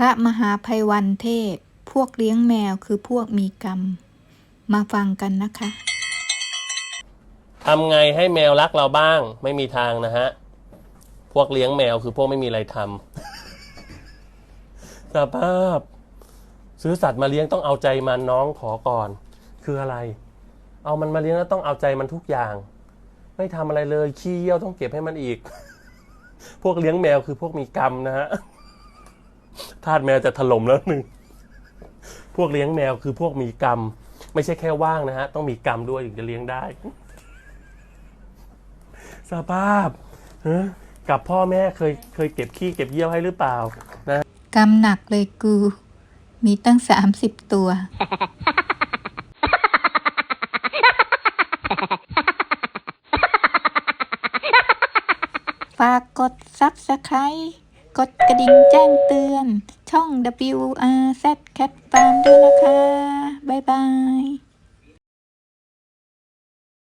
พระมหาภัยวันเทศ พวกเลี้ยงแมวคือพวกมีกรรม มาฟังกันนะคะทำไงให้แมวรักเราบ้าง ไม่มีทางนะฮะ พวกเลี้ยงแมวคือพวกไม่มีอะไรทำสภาพ ซื้อสัตว์มาเลี้ยงต้องเอาใจมันน้องขอก่อน คืออะไร เอามันมาเลี้ยงแล้วต้องเอาใจมันทุกอย่าง ไม่ทำอะไรเลยขี้เยี่ยวต้องเก็บให้มันอีก พวกเลี้ยงแมวคือพวกมีกรรมนะฮะ ทาสแมวจะถล่มแล้วหนึ่งพวกเลี้ยงแมวคือพวกมีกรรม ไม่ใช่แค่ว่างนะฮะ ต้องมีกรรมด้วยถึงจะเลี้ยงได้ สภาพฮะกับพ่อแม่เคยเคยเก็บขี้เก็บเยี่ยวให้หรือเปล่า นะ กรรมหนักเลยกู มีตั้งสามสิบตัว ฝากกด Subscribe กดกระดิ่งแจ้งเตือน ช่อง WRZ Cat Farm ด้วยนะคะ